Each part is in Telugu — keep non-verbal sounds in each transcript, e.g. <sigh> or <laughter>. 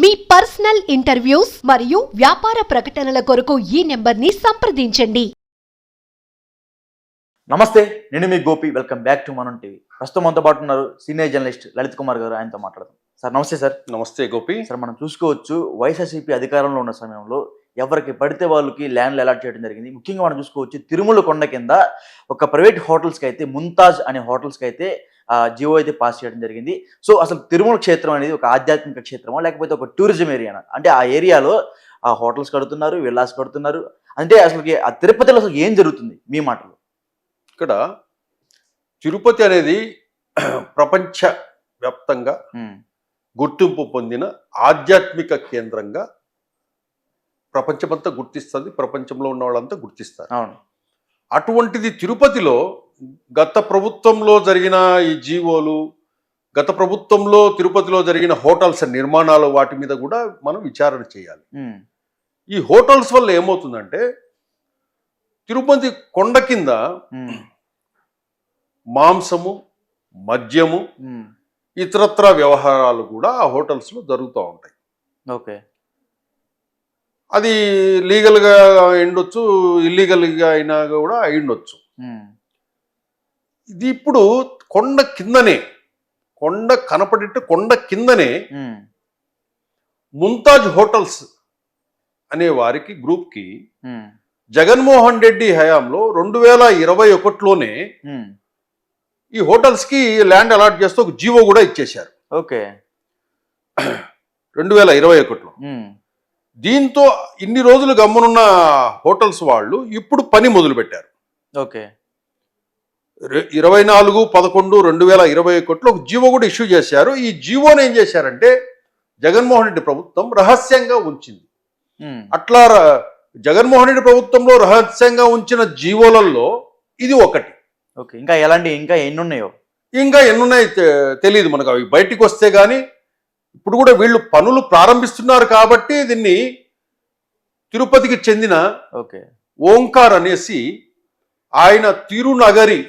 మీ పర్సనల్ ఇంటర్వ్యూస్ మరియు వ్యాపార ప్రకటనల కొరకు ఈ నెంబర్ని సంప్రదించండి. నమస్తే నేను మీ Gopi. Welcome back to Manam TV ప్రస్తుతం మనతో పాటు ఉన్నారు సీనియర్ జర్నలిస్ట్ లలిత్ కుమార్ గారు. ఆయనతో మాట్లాడదాం. సార్ నమస్తే సార్. నమస్తే గోపి. సార్ మనం చూసుకోవచ్చు వైఎస్ఆర్సీపీ అధికారంలో ఉన్న సమయంలో ఎవరికి పడితే వాళ్ళకి ల్యాండ్లు అలాట్ చేయడం జరిగింది. ముఖ్యంగా మనం చూసుకోవచ్చు తిరుమల కొండ కింద ఒక ప్రైవేట్ హోటల్స్కి అయితే ముంతాజ్ అనే హోటల్స్కి అయితే జియో అయితే పాస్ చేయడం జరిగింది. సో అసలు తిరుమల క్షేత్రం అనేది ఒక ఆధ్యాత్మిక క్షేత్రమా లేకపోతే ఒక టూరిజం ఏరియానా? అంటే ఆ ఏరియాలో ఆ హోటల్స్ కడుతున్నారు విల్లాస్ కడుతున్నారు. అంటే అసలుకి ఆ తిరుపతిలో అసలు ఏం జరుగుతుంది మీ మాటలు? ఇక్కడ తిరుపతి అనేది <clears throat> ప్రపంచ వ్యాప్తంగా గుర్తింపు పొందిన ఆధ్యాత్మిక కేంద్రంగా ప్రపంచమంతా గుర్తిస్తుంది ప్రపంచంలో ఉన్న వాళ్ళంతా గుర్తిస్తారు. అవును. అటువంటిది తిరుపతిలో గత ప్రభుత్వంలో జరిగిన ఈ జీవోలు గత ప్రభుత్వంలో తిరుపతిలో జరిగిన హోటల్స్ నిర్మాణాలు వాటి మీద కూడా మనం విచారణ చేయాలి. ఈ హోటల్స్ వల్ల ఏమవుతుందంటే తిరుపతి కొండ కింద మాంసము మద్యము ఇతరత్ర వ్యవహారాలు కూడా ఆ హోటల్స్లో జరుగుతూ ఉంటాయి. ఓకే. అది లీగల్గా అయిండొచ్చు ఇల్లీగల్గా అయినా కూడా అయిండొచ్చు. ఇది ఇప్పుడు కొండ కిందనే కొండ కనపడేట్టు కొండ కిందనే ముంతాజ్ హోటల్స్ అనే వారికి గ్రూప్కి జగన్మోహన్ రెడ్డి హయాంలో రెండు వేల ఇరవై ఒకటిలోనే ఈ హోటల్స్కి ల్యాండ్ అలాట్ చేస్తూ ఒక జీవో కూడా ఇచ్చేశారు. ఓకే. రెండు వేల ఇరవై ఒకటిలో. దీంతో ఇన్ని రోజులు గమ్మునున్న హోటల్స్ వాళ్ళు ఇప్పుడు పని మొదలు పెట్టారు ఓకే. ఇరవై నాలుగు పదకొండు రెండు వేల ఇరవై ఒకటిలో ఒక జీవో కూడా ఇష్యూ చేశారు. ఈ జీవోని ఏం చేశారంటే జగన్మోహన్ రెడ్డి ప్రభుత్వం రహస్యంగా ఉంచింది. అట్లా జగన్మోహన్ రెడ్డి ప్రభుత్వంలో రహస్యంగా ఉంచిన జీవోలలో ఇది ఒకటి. ఓకే. ఇంకా ఎలాంటి ఇంకా ఎన్ని ఉన్నాయో ఇంకా ఎన్నున్నాయి తె- తెలియదు మనకు. అవి బయటికి వస్తే కానీ ఇప్పుడు కూడా వీళ్ళు పనులు ప్రారంభిస్తున్నారు కాబట్టి దీన్ని తిరుపతికి చెందిన ఓకే. ఓంకార్ అనేసి ఆయన తిరునగరి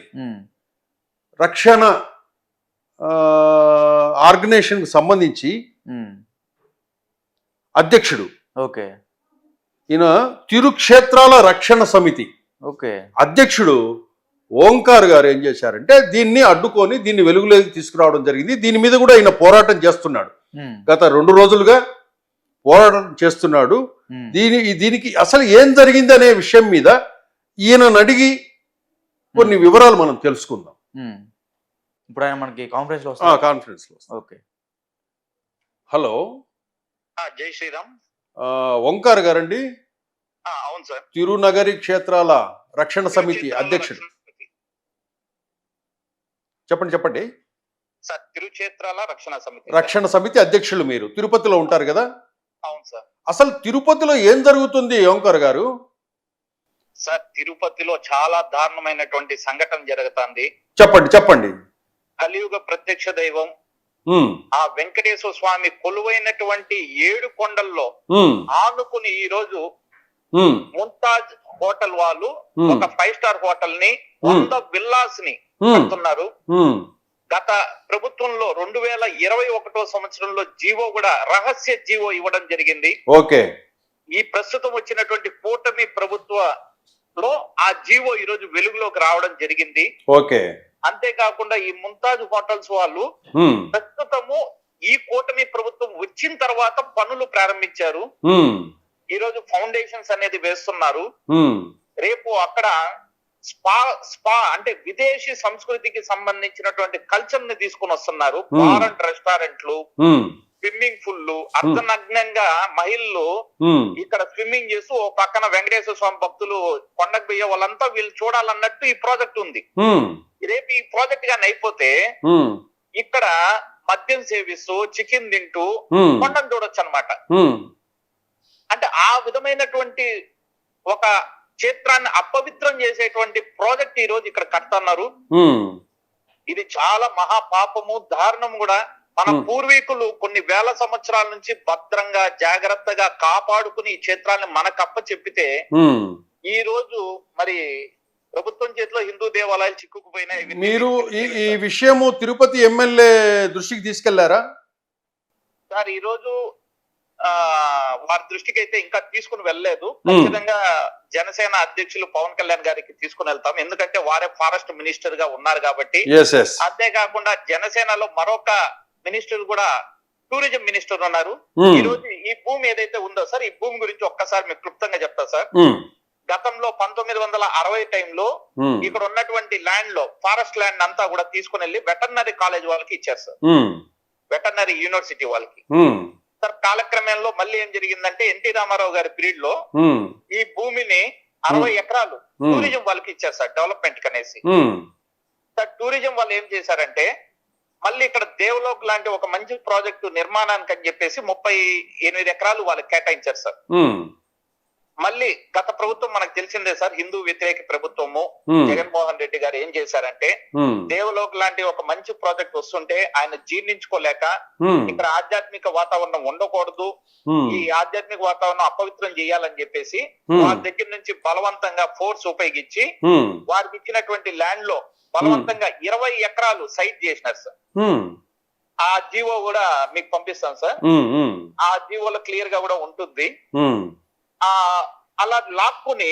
రక్షణ ఆర్గనైజేషన్కి సంబంధించి అధ్యక్షుడు. ఓకే. ఈయన తిరుక్షేత్రాల రక్షణ సమితి. ఓకే. అధ్యక్షుడు ఓంకార్ గారు ఏం చేశారంటే దీన్ని అడ్డుకొని దీన్ని వెలుగులోకి తీసుకురావడం జరిగింది. దీని మీద కూడా ఈయన పోరాటం చేస్తున్నాడు. గత రెండు రోజులుగా పోరాటం చేస్తున్నాడు. దీని దీనికి అసలు ఏం జరిగింది అనే విషయం మీద ఈయనను అడిగి కొన్ని వివరాలు మనం తెలుసుకుందాం. ఇప్పుడు ఆయన మనకి కాన్ఫరెన్స్లో కాన్ఫరెన్స్లో ఓకే. హలో. ఆ, జై శ్రీరామ్. ఆ, ఓంకార్ గారండి? ఆ, అవును సార్. తిరునగరి క్షేత్రాల రక్షణ సమితి అధ్యక్షుడు. చెప్పండి చెప్పండి. సార్ తిరుక్షేత్రాల రక్షణ సమితి. రక్షణ సమితి అధ్యక్షులు మీరు. తిరుపతిలో ఉంటారు కదా? అవును సార్. అసలు తిరుపతిలో ఏం జరుగుతుంది ఓంకార్ గారు? సార్ తిరుపతిలో చాలా దారుణమైనటువంటి సంఘటన జరుగుతుంది. చెప్పండి చెప్పండి. కలియుగ ప్రత్యక్ష దైవం ఉమ్, ఆ వెంకటేశ్వర స్వామి కొలువైనటువంటి ఏడు కొండల్లో ఉమ్, ఆనుకుని ఈ రోజు ఉమ్, ముంతాజ్ హోటల్ వాళ్ళు ఒక ఫైవ్ స్టార్ హోటల్ని వంద విల్లాస్ని ఉమ్, కడుతున్నారు. ఉమ్, గత ప్రభుత్వంలో రెండు వేల ఇరవై ఒకటో సంవత్సరంలో జీవో కూడా రహస్య జీవో ఇవ్వడం జరిగింది. ఓకే. ఈ ప్రస్తుతం వచ్చినటువంటి కూటమి ప్రభుత్వలో ఆ జీవో ఈ రోజు వెలుగులోకి రావడం జరిగింది. ఓకే. అంతేకాకుండా ఈ ముంతాజ్ హోటల్స్ వాళ్ళు ప్రస్తుతము ఈ కూటమి ప్రభుత్వం వచ్చిన తర్వాత పనులు ప్రారంభించారు. ఈ రోజు ఫౌండేషన్స్ అనేది వేస్తున్నారు. రేపు అక్కడ స్పా స్పా అంటే విదేశీ సంస్కృతికి సంబంధించినటువంటి కల్చర్ని తీసుకొని వస్తున్నారు. బార్ అండ్ రెస్టారెంట్లు స్విమ్మింగ్ పూల్లు అర్ధనగ్నంగా మహిళలు ఇక్కడ స్విమ్మింగ్ చేస్తూ ఓ పక్కన వెంకటేశ్వర స్వామి భక్తులు కొండకు పోయే వాళ్ళంతా వీళ్ళు చూడాలన్నట్టు ఈ ప్రాజెక్ట్ ఉంది. రేపు ఈ ప్రాజెక్ట్ గాని అయిపోతే ఇక్కడ మద్యం సేవిస్తూ చికెన్ తింటూ కొండను చూడొచ్చు అనమాట అంటే ఆ విధమైనటువంటి ఒక క్షేత్రాన్ని అపవిత్రం చేసేటువంటి ప్రాజెక్ట్ ఈ రోజు ఇక్కడ కడుతున్నారు ఇది చాలా మహా పాపము దారుణం కూడా మన. పూర్వీకులు కొన్ని వేల సంవత్సరాల నుంచి భద్రంగా జాగ్రత్తగా కాపాడుకుని ఈ క్షేత్రాన్ని మనకు అప్ప చెప్పితే. ఈ రోజు మరి ప్రభుత్వం చేతిలో హిందూ దేవాలయాలు చిక్కుకుపోయినాయి మీరు ఈ. విషయము తిరుపతి ఎమ్మెల్యే దృష్టికి తీసుకెళ్ళారా సార్ ఈ రోజు వారి దృష్టికి అయితే ఇంకా తీసుకుని వెళ్ళలేదు. ఖచ్చితంగా జనసేన అధ్యక్షులు పవన్ కళ్యాణ్ గారికి తీసుకుని వెళ్తాం. ఎందుకంటే వారే ఫారెస్ట్ మినిస్టర్గా ఉన్నారు కాబట్టి. అంతేకాకుండా జనసేనలో మరొక మినిస్టర్ కూడా టూరిజం మినిస్టర్ ఉన్నారు. ఈ రోజు ఈ భూమి ఏదైతే ఉందో సార్ ఈ భూమి గురించి ఒక్కసారి మీకు క్లుప్తంగా చెప్తా సార్. గతంలో పంతొమ్మిది వందల అరవై టైంలో ఇక్కడ ఉన్నటువంటి ల్యాండ్లో ఫారెస్ట్ ల్యాండ్ అంతా కూడా తీసుకుని వెళ్ళి వెటర్నరీ కాలేజ్ వాళ్ళకి ఇచ్చారు సార్. వెటర్నరీ యూనివర్సిటీ వాళ్ళకి. సార్ కాలక్రమంలో మళ్ళీ ఏం జరిగిందంటే ఎన్టీ రామారావు గారి పీరియడ్లో ఈ భూమిని అరవై ఎకరాలు టూరిజం వాళ్ళకి ఇచ్చారు సార్ డెవలప్మెంట్ కనేసి. సార్ టూరిజం వాళ్ళు ఏం చేశారంటే మళ్ళీ ఇక్కడ దేవలోక్ లాంటి ఒక మంచి ప్రాజెక్టు నిర్మాణానికి అని చెప్పేసి ముప్పై ఎనిమిది ఎకరాలు వాళ్ళకి కేటాయించారు సార్. మళ్ళీ గత ప్రభుత్వం మనకు తెలిసిందే సార్ హిందూ వ్యతిరేక ప్రభుత్వము. జగన్మోహన్ రెడ్డి గారు ఏం చేశారంటే దేవలోక్ లాంటి ఒక మంచి ప్రాజెక్ట్ వస్తుంటే ఆయన జీర్ణించుకోలేక ఇక్కడ ఆధ్యాత్మిక వాతావరణం ఉండకూడదు. ఈ ఆధ్యాత్మిక వాతావరణం అపవిత్రం చేయాలని చెప్పేసి వారి దగ్గర నుంచి బలవంతంగా ఫోర్స్ ఉపయోగించి వారికి ఇచ్చినటువంటి ల్యాండ్లో బలవంతంగా ఇరవై ఎకరాలు సైట్ చేసినారు సార్. ఆ జీవో కూడా మీకు పంపిస్తాం సార్. ఆ జీవోలో క్లియర్గా కూడా ఉంటుంది. ఆ అలా లాక్కుని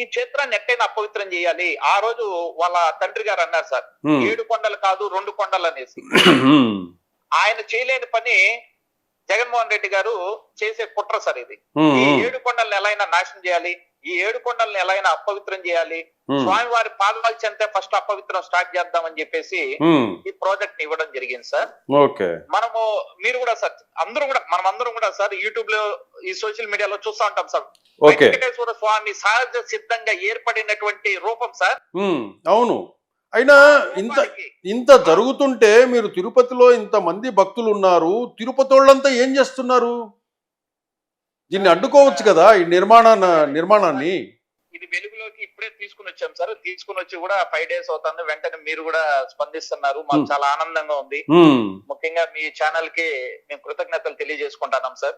ఈ క్షేత్రాన్ని ఎట్టైనా అపవిత్రం చేయాలి. ఆ రోజు వాళ్ళ తండ్రి గారు అన్నారు సార్ ఏడు కొండలు కాదు రెండు కొండలు అనేసి. ఆయన చేయలేని పని జగన్మోహన్ రెడ్డి గారు చేసే కుట్ర సార్ ఇది. ఈ ఏడు కొండలను ఎలా అయినా నాశనం చేయాలి. ఈ ఏడు కొండలను ఎలా అయినా అపవిత్రం చేయాలి. స్వామివారి పాదాలు చెంతే ఫస్ట్ అపవిత్రం స్టార్ట్ చేద్దామని చెప్పేసి ఈ ప్రాజెక్ట్ని ఇవ్వడం జరిగింది సార్. మనము మీరు కూడా సార్ అందరూ కూడా మనం అందరం కూడా సార్ యూట్యూబ్లో ఈ సోషల్ మీడియాలో చూస్తూ ఉంటాం సార్. వెంకటేశ్వర స్వామి సహజ సిద్ధంగా ఏర్పడినటువంటి రూపం సార్. అవును. అయినా ఇంత ఇంత జరుగుతుంటే మీరు తిరుపతిలో ఇంత మంది భక్తులు ఉన్నారు. తిరుపతి వాళ్ళంతా ఏం చేస్తున్నారు? దీన్ని అడ్డుకోవచ్చు కదా ఈ నిర్మాణ నిర్మాణాన్ని? ఇది వెలుగులోకి ఇప్పుడే తీసుకుని వచ్చాం సార్. తీసుకుని వచ్చి కూడా ఫైవ్ డేస్ అవుతుంది. వెంటనే మీరు కూడా స్పందిస్తున్నారు. మాకు. చాలా ఆనందంగా ఉంది. ముఖ్యంగా మీ ఛానల్కి మేము కృతజ్ఞతలు తెలియజేసుకుంటున్నాం సార్.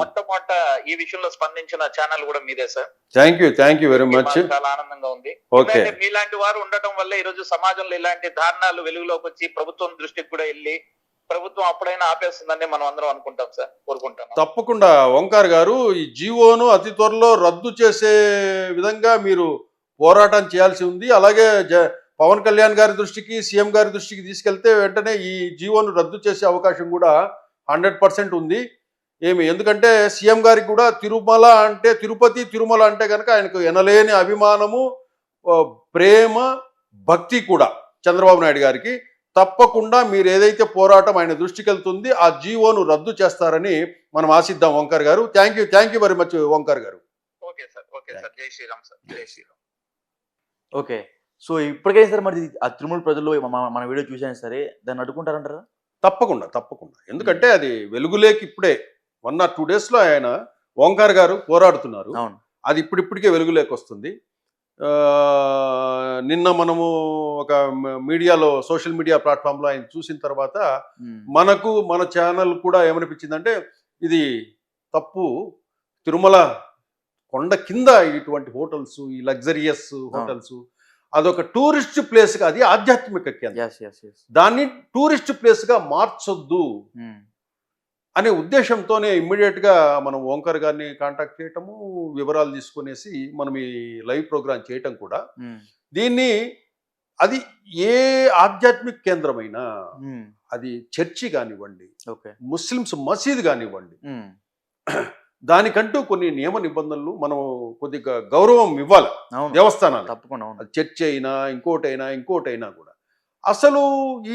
మొట్టమొదట ఈ విషయంలో స్పందించిన ఛానల్ కూడా మీదే sir. Thank you thank you very much చాలా ఆనందంగా ఉంది. మీలాంటి వారు ఉండటం వల్ల ఈ రోజు సమాజంలో ఇలాంటి దారుణాలు వెలుగులోకి వచ్చి ప్రభుత్వం దృష్టికి కూడా వెళ్ళి ప్రభుత్వం అప్పుడైనా ఆపేస్తుందని మనం అందరం అనుకుంటాం సార్ కోరుకుంటాం తప్పకుండా. ఓంకార్ గారు ఈ జీవోను అతి త్వరలో రద్దు చేసే విధంగా మీరు పోరాటం చేయాల్సి ఉంది. అలాగే జ పవన్ కళ్యాణ్ గారి దృష్టికి సీఎం గారి దృష్టికి తీసుకెళ్తే వెంటనే ఈ జీవోను రద్దు చేసే అవకాశం కూడా హండ్రెడ్ పర్సెంట్ ఉంది. ఏమి? ఎందుకంటే సీఎం గారికి కూడా తిరుమల అంటే తిరుపతి తిరుమల అంటే కనుక ఆయనకు ఎనలేని అభిమానము ప్రేమ భక్తి కూడా చంద్రబాబు నాయుడు గారికి. తప్పకుండా మీరు ఏదైతే పోరాటం ఆయన దృష్టికి వెళ్తుంది ఆ జీవోను రద్దు చేస్తారని మనం ఆశిద్దాం Omkar garu. Thank you thank you very much Omkar garu. Okay sir okay sir. Jai Shriram sir జై శ్రీరామ్. ఓకే. సో ఇప్పటికైనా సరే మరి ఆ తిరుమల ప్రజలు మన- మన వీడియో చూసినా సరే దాన్ని అడ్డుకుంటారంటారా? తప్పకుండా తప్పకుండా. ఎందుకంటే అది వెలుగులేకి ఇప్పుడే వన్ ఆర్ టూ డేస్లో ఆయన ఓంకార్ గారు పోరాడుతున్నారు. అవును. అది ఇప్పుడిప్పటికే వెలుగులేకి వస్తుంది నిన్న మనము ఒక మీడియాలో సోషల్ మీడియా ప్లాట్ఫామ్లో ఆయన చూసిన తర్వాత. మనకు మన ఛానల్ కూడా ఏమనిపించిందంటే ఇది తప్పు. తిరుమల కొండ కింద ఇటువంటి హోటల్స్ ఈ లగ్జరియస్ హోటల్స్ అదొక టూరిస్ట్ ప్లేస్గా అది ఆధ్యాత్మిక కేంద్రం. దాన్ని టూరిస్ట్ ప్లేస్గా మార్చొద్దు. అనే ఉద్దేశంతోనే ఇమ్మీడియట్గా మనం ఓంకర్ గారిని కాంటాక్ట్ చేయటము వివరాలు తీసుకునేసి మనం ఈ లైవ్ ప్రోగ్రామ్ చేయటం కూడా. దీన్ని అది ఏ ఆధ్యాత్మిక కేంద్రమైనా అది చర్చి కానివ్వండి ఓకే. ముస్లిమ్స్ మసీద్ కానివ్వండి దానికంటూ కొన్ని నియమ నిబంధనలు మనం కొద్దిగా గౌరవం ఇవ్వాలి దేవస్థానాలు తప్పకుండా చర్చి అయినా ఇంకోటైనా ఇంకోటైనా కూడా. అసలు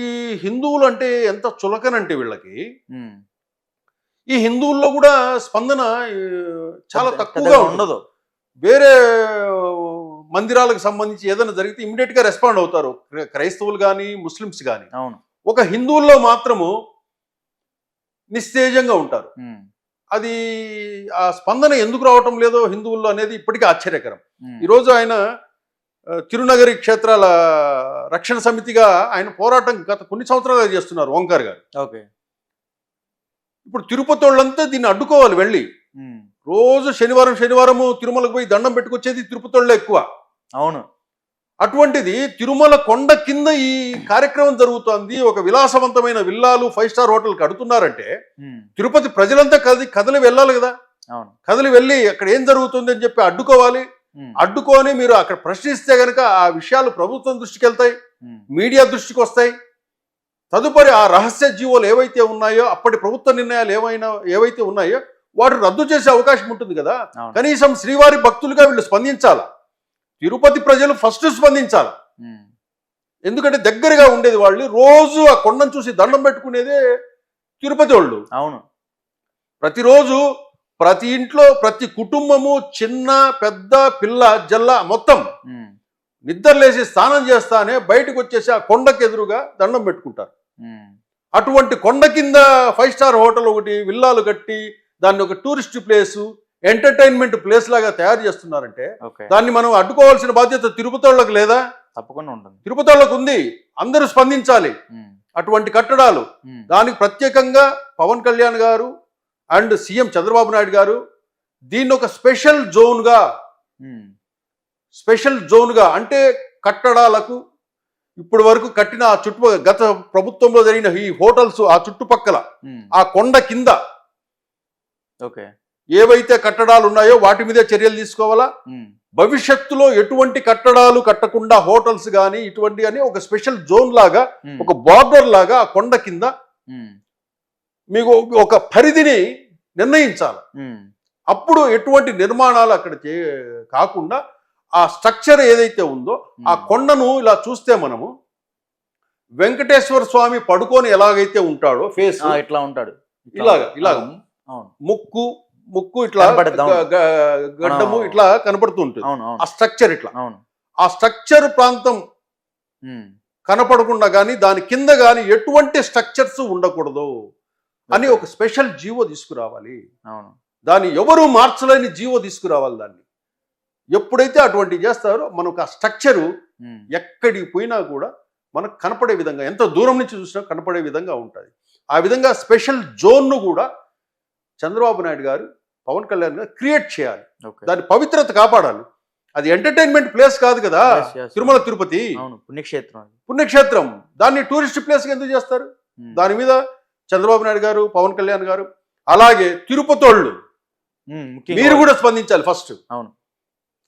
ఈ హిందువులు అంటే ఎంత చులకనంటే వీళ్ళకి. ఈ హిందువుల్లో కూడా స్పందన చాలా తక్కువగా ఉండదు. వేరే మందిరాలకు సంబంధించి ఏదైనా జరిగితే ఇమ్మీడియట్గా రెస్పాండ్ అవుతారు. క్రై- క్రైస్తవులు కానీ ముస్లిమ్స్ కానీ అవును. ఒక హిందువుల్లో మాత్రము నిస్తేజంగా ఉంటారు. అది ఆ స్పందన ఎందుకు రావటం లేదో హిందువుల్లో అనేది ఇప్పటికీ ఆశ్చర్యకరం. ఈరోజు ఆయన తిరునగరి క్షేత్రాల రక్షణ సమితిగా ఆయన పోరాటం గత కొన్ని సంవత్సరాలుగా చేస్తున్నారు ఓంకార్ గారు. ఓకే. ఇప్పుడు తిరుపతి వాళ్ళంతా దీన్ని అడ్డుకోవాలి వెళ్ళి. రోజు శనివారం శనివారము తిరుమలకు పోయి దండం పెట్టుకొచ్చేది తిరుపతి వాళ్ళే ఎక్కువ. అవును. అటువంటిది తిరుమల కొండ కింద ఈ కార్యక్రమం జరుగుతోంది. ఒక విలాసవంతమైన విల్లాలు ఫైవ్ స్టార్ హోటల్ కడుతున్నారంటే తిరుపతి ప్రజలంతా కది కదలి వెళ్ళాలి కదా. అవును. కదలి వెళ్ళి అక్కడ ఏం జరుగుతుంది అని చెప్పి అడ్డుకోవాలి. అడ్డుకొని మీరు అక్కడ ప్రశ్నిస్తే గనక ఆ విషయాలు ప్రభుత్వం దృష్టికి వెళ్తాయి మీడియా దృష్టికి వస్తాయి తదుపరి ఆ రహస్య జీవోలు ఏవైతే ఉన్నాయో అప్పటి ప్రభుత్వ నిర్ణయాలు ఏమైనా ఏవైతే ఉన్నాయో వాటిని రద్దు చేసే అవకాశం ఉంటుంది కదా. కనీసం శ్రీవారి భక్తులుగా వీళ్ళు స్పందించాలా? తిరుపతి ప్రజలు ఫస్ట్ స్పందించాల? ఎందుకంటే దగ్గరగా ఉండేది వాళ్ళు రోజు ఆ కొండను చూసి దండం పెట్టుకునేదే తిరుపతి వాళ్ళు. అవును. ప్రతిరోజు ప్రతి ఇంట్లో ప్రతి కుటుంబము చిన్న పెద్ద పిల్ల జల్ల మొత్తం నిద్రలేసి స్నానం చేస్తానే బయటకు వచ్చేసి ఆ కొండకు ఎదురుగా దండం పెట్టుకుంటారు. అటువంటి కొండ కింద ఫైవ్ స్టార్ హోటల్ ఒకటి విల్లాలు కట్టి దాన్ని ఒక టూరిస్ట్ ప్లేసు ఎంటర్టైన్మెంట్ ప్లేస్ లాగా తయారు చేస్తున్నారంటే దాన్ని మనం అడ్డుకోవాల్సిన బాధ్యత తిరుపతి వాళ్ళకి లేదా? తప్పకుండా ఉంటుంది. తిరుపతి వాళ్ళకు ఉంది. అందరూ స్పందించాలి. ఉమ్, అటువంటి కట్టడాలు. ఉమ్, దానికి ప్రత్యేకంగా పవన్ కళ్యాణ్ గారు అండ్ సీఎం చంద్రబాబు నాయుడు గారు దీన్ని ఒక స్పెషల్ జోన్గా స్పెషల్ జోన్గా అంటే కట్టడాలకు ఇప్పటి వరకు కట్టిన ఆ చుట్టు గత ప్రభుత్వంలో జరిగిన ఈ హోటల్స్ ఆ చుట్టుపక్కల ఆ కొండ కింద ఓకే. ఏవైతే కట్టడాలు ఉన్నాయో వాటి మీదే చర్యలు తీసుకోవాలా? భవిష్యత్తులో ఎటువంటి కట్టడాలు కట్టకుండా హోటల్స్ కానీ ఇటువంటి అని ఒక స్పెషల్ జోన్ లాగా ఒక బార్డర్ లాగా ఆ కొండ కింద మీకు ఒక పరిధిని నిర్ణయించాలి. అప్పుడు ఎటువంటి నిర్మాణాలు అక్కడ చే కాకుండా ఆ స్ట్రక్చర్ ఏదైతే ఉందో ఆ కొండను ఇలా చూస్తే మనము వెంకటేశ్వర స్వామి పడుకొని ఎలాగైతే ఉంటాడో ఫేస్ ఇట్లా ఉంటాడు. ఇలాగా. ఇలాగా. ముక్కు ముక్కు ఇట్లా గడ్డము. ఇట్లా కనపడుతూ ఉంటుంది అవును అవును. ఆ స్ట్రక్చర్ ఇట్లా. అవును. ఆ స్ట్రక్చర్ ప్రాంతం కనపడకుండా కానీ దాని కింద కానీ ఎటువంటి స్ట్రక్చర్స్ ఉండకూడదు అని. ఒక స్పెషల్ జీవో తీసుకురావాలి. అవును. దాన్ని ఎవరు మార్చలేని జీవో తీసుకురావాలి దాన్ని. ఎప్పుడైతే అటువంటి చేస్తారో మనకు ఆ స్ట్రక్చరు ఎక్కడికి పోయినా కూడా మనకు కనపడే విధంగా ఎంత దూరం నుంచి చూసినా కనపడే విధంగా ఉంటుంది. ఆ విధంగా స్పెషల్ జోన్ను కూడా చంద్రబాబు నాయుడు గారు పవన్ కళ్యాణ్ గారు క్రియేట్ చేయాలి. దాని పవిత్రత కాపాడాలి. అది ఎంటర్టైన్మెంట్ ప్లేస్ కాదు కదా. తిరుమల తిరుపతి. అవును పుణ్యక్షేత్రం. పుణ్యక్షేత్రం. దాన్ని టూరిస్ట్ ప్లేస్ ఎందుకు చేస్తారు? దాని మీద చంద్రబాబు నాయుడు గారు పవన్ కళ్యాణ్ గారు అలాగే తిరుపతోళ్ళు మీరు కూడా స్పందించాలి ఫస్ట్ అవును.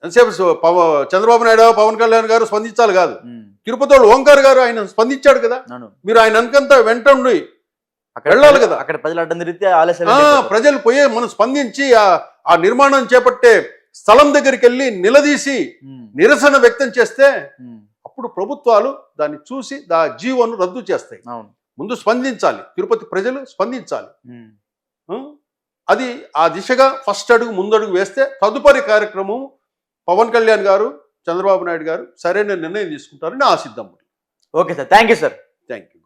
ఎంతసేపు చంద్రబాబు నాయుడు పవన్ కళ్యాణ్ గారు స్పందించాలి కాదు. ఉమ్, తిరుపతోళ్ళు ఓంకార్ గారు ఆయన స్పందించాడు కదా. మీరు ఆయన అనుకంతా వెంట ఉండి వెళ్ళాలి కదా. అక్కడ ప్రజలు అడ్డం తిరిగితే ఆలస్యం ప్రజలు పోయే మనం స్పందించి ఆ నిర్మాణం చేపట్టే స్థలం దగ్గరికి వెళ్ళి నిలదీసి నిరసన వ్యక్తం చేస్తే అప్పుడు ప్రభుత్వాలు దాన్ని చూసి దా జీవోను రద్దు చేస్తాయి. ముందు స్పందించాలి. తిరుపతి ప్రజలు స్పందించాలి? అది ఆ దిశగా ఫస్ట్ అడుగు ముందడుగు వేస్తే తదుపరి కార్యక్రమం పవన్ కళ్యాణ్ గారు చంద్రబాబు నాయుడు గారు సరైన నిర్ణయం తీసుకుంటారని ఆశిద్దాం okay sir. Thank you sir. Thank you